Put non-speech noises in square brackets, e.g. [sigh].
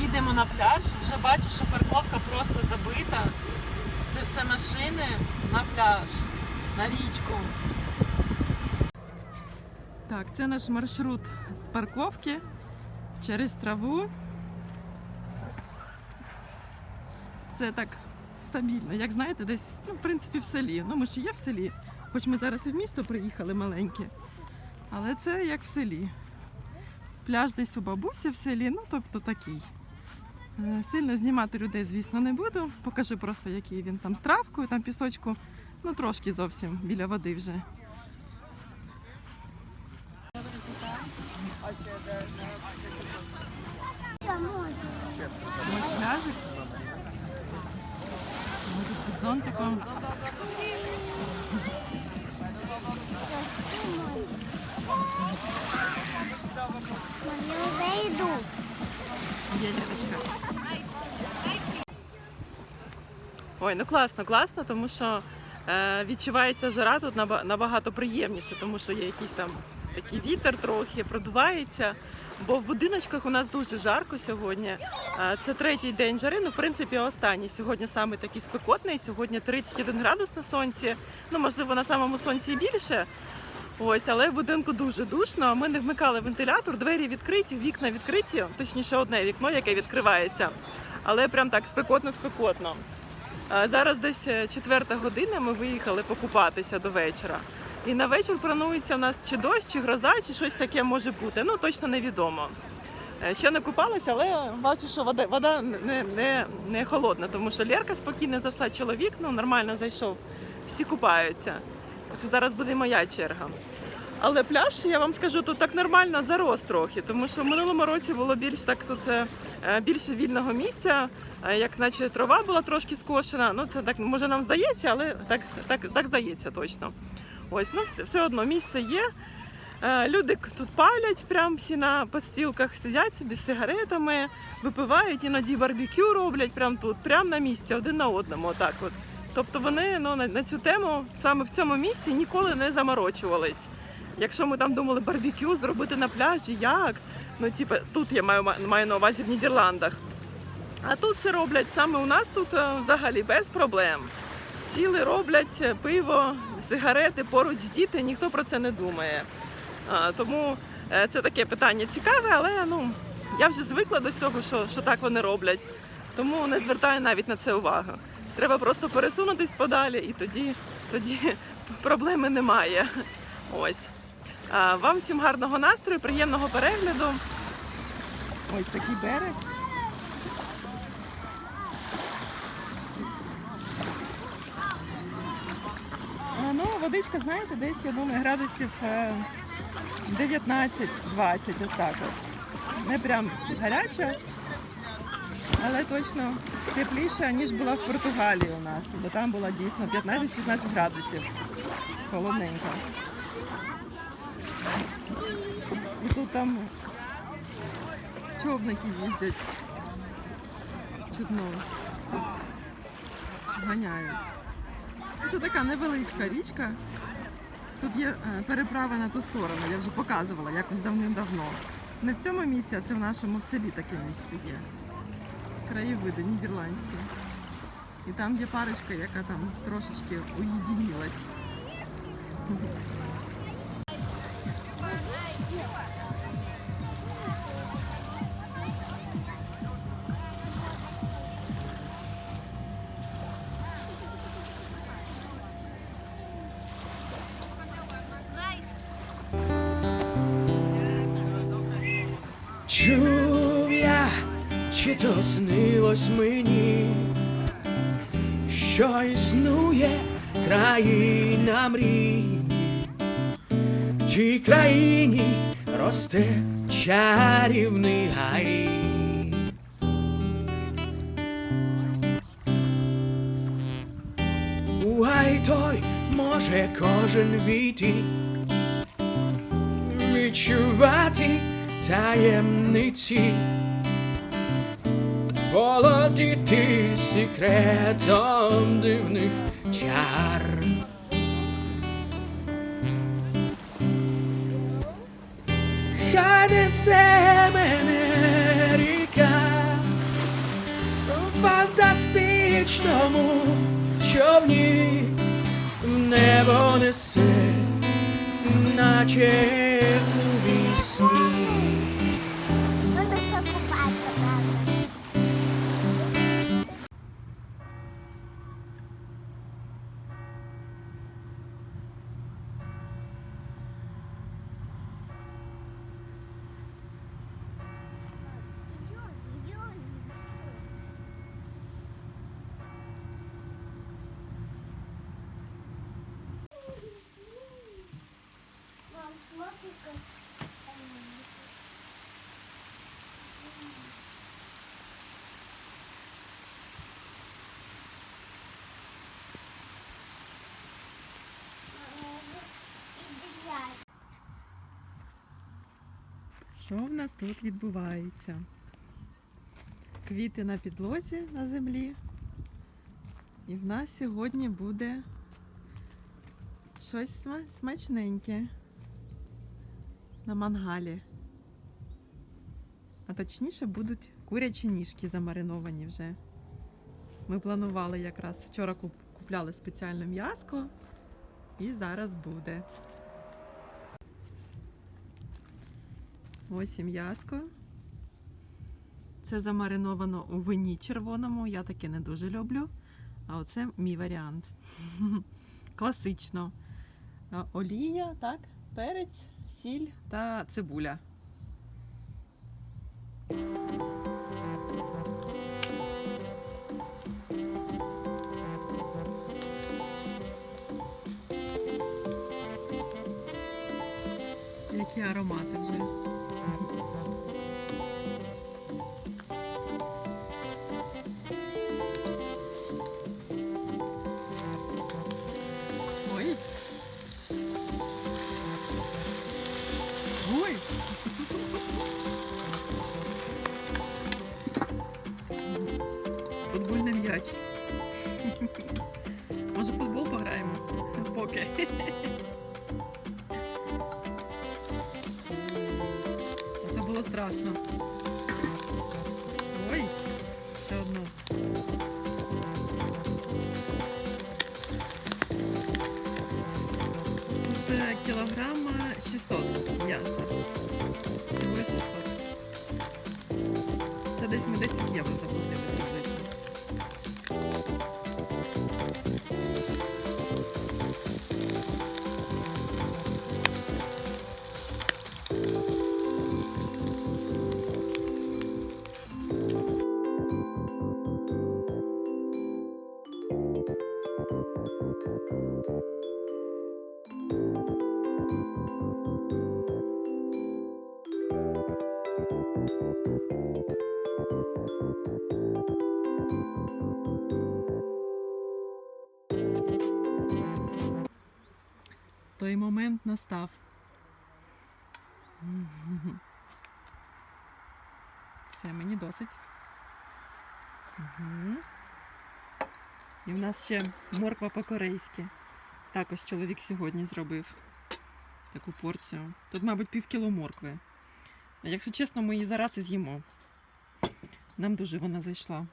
Їдемо на пляж. Вже бачу, що парковка просто забита. Це все машини на пляж, на річку. Так, це наш маршрут з парковки через траву. Все так стабільно, як знаєте, десь, ну, в принципі, в селі. Ну, ми ще є в селі, хоч ми зараз і в місто приїхали маленьке. Але це як в селі. Пляж десь у бабусі в селі, ну тобто такий. Е, Сильно знімати людей, звісно, не буду. Покажу просто, який він там з травкою, там пісочку, ну трошки зовсім біля води вже. Ось пляжик. Ми тут під зонтиком. Вони вже йдуть. Є Лідочка. Ой, ну класно, класно, тому що відчувається жара тут наба- набагато приємніше, тому що є якийсь там такий вітер трохи, продувається. Бо в будиночках у нас дуже жарко сьогодні. Е, Це третій день жари, ну в принципі останній. Сьогодні саме такий спекотний. Сьогодні 31 градус на сонці. Ну можливо на самому сонці і більше. Ось, але в будинку дуже душно. Ми не вмикали вентилятор, двері відкриті, вікна відкриті, точніше одне вікно, яке відкривається. Але прям так спекотно-спекотно. Зараз десь е, четверта година. Ми виїхали покупатися до вечора. І на вечір планується у нас чи дощ, чи гроза, чи щось таке може бути. Ну точно невідомо. Е, Ще не купалася, але бачу, що вода, вода не, не, не холодна, тому що Лерка спокійно зайшла, чоловік ну, нормально зайшов. Всі купаються. Так що зараз буде моя черга. Але пляж, я вам скажу, тут так нормально зарос трохи, тому що в минулому році було більш так тут це е, більше вільного місця, як наче трава була трошки скошена. Ну це так може нам здається, але так, так, так здається точно. Ось, ну все, все одно місце є. Е, Люди тут палять, прям всі на підстілках сидять собі з сигаретами, випивають, іноді барбекю роблять прям тут, прям на місці, один на одному. Отак от. Тобто вони ну, на, на цю тему саме в цьому місці ніколи не заморочувались. Якщо ми там думали барбекю зробити на пляжі, як? Ну, типу, тут я маю, маю на увазі в Нідерландах. А тут це роблять саме у нас тут е, взагалі без проблем. Сіли, роблять е, пиво, сигарети, поруч діти, ніхто про це не думає. Тому е, це таке питання цікаве, але ну, я вже звикла до цього, що, що так вони роблять. Тому не звертаю навіть на це увагу. Треба просто пересунутись подалі, і тоді, тоді [laughs] проблеми немає. Ось. Вам всім гарного настрою, приємного перегляду. Ось такий берег. А, Ну, водичка, знаєте, десь, я думаю, градусів е, 19-20, ось так от. Не прям гаряча, але точно тепліша, ніж була в Португалії у нас, бо там було дійсно 15-16 градусів. Холодненько. І тут там човники їздять. Чудно. Ганяють. Це така невеличка річка. Тут є е, переправа на ту сторону, я вже показувала якось давним-давно. Не в цьому місці, а це в нашому селі таке місце є. Краєвиди нідерландські. І там є парочка, яка там трошечки уєдинилась. То снилось мені, що існує країна мрій, в тій країні росте чарівний гай. У гай той може кожен війти, відчувати таємниці, володіти секретом дивних чар. Хай несе мене ріка в фантастичному човні в небо несе, наче Що в нас тут відбувається? Квіти на підлозі на землі. І в нас сьогодні буде щось смачненьке на мангалі. А точніше будуть курячі ніжки замариновані вже. Ми планували якраз вчора купляли спеціальне м'яско, і зараз буде. Ось і м'яско. Це замариновано у вині червоному. Я таке не дуже люблю. А оце мій варіант. [laughs] Класично. Олія, так, перець, сіль та цибуля. Які аромати вже. Це Той момент настав. [laughs] Все, мені досить. І в нас ще морква по-корейськи. Також чоловік сьогодні зробив таку порцію. Тут, мабуть, пів кіло. А якщо чесно, ми її зараз і з'їмо. Нам дуже вона зайшла.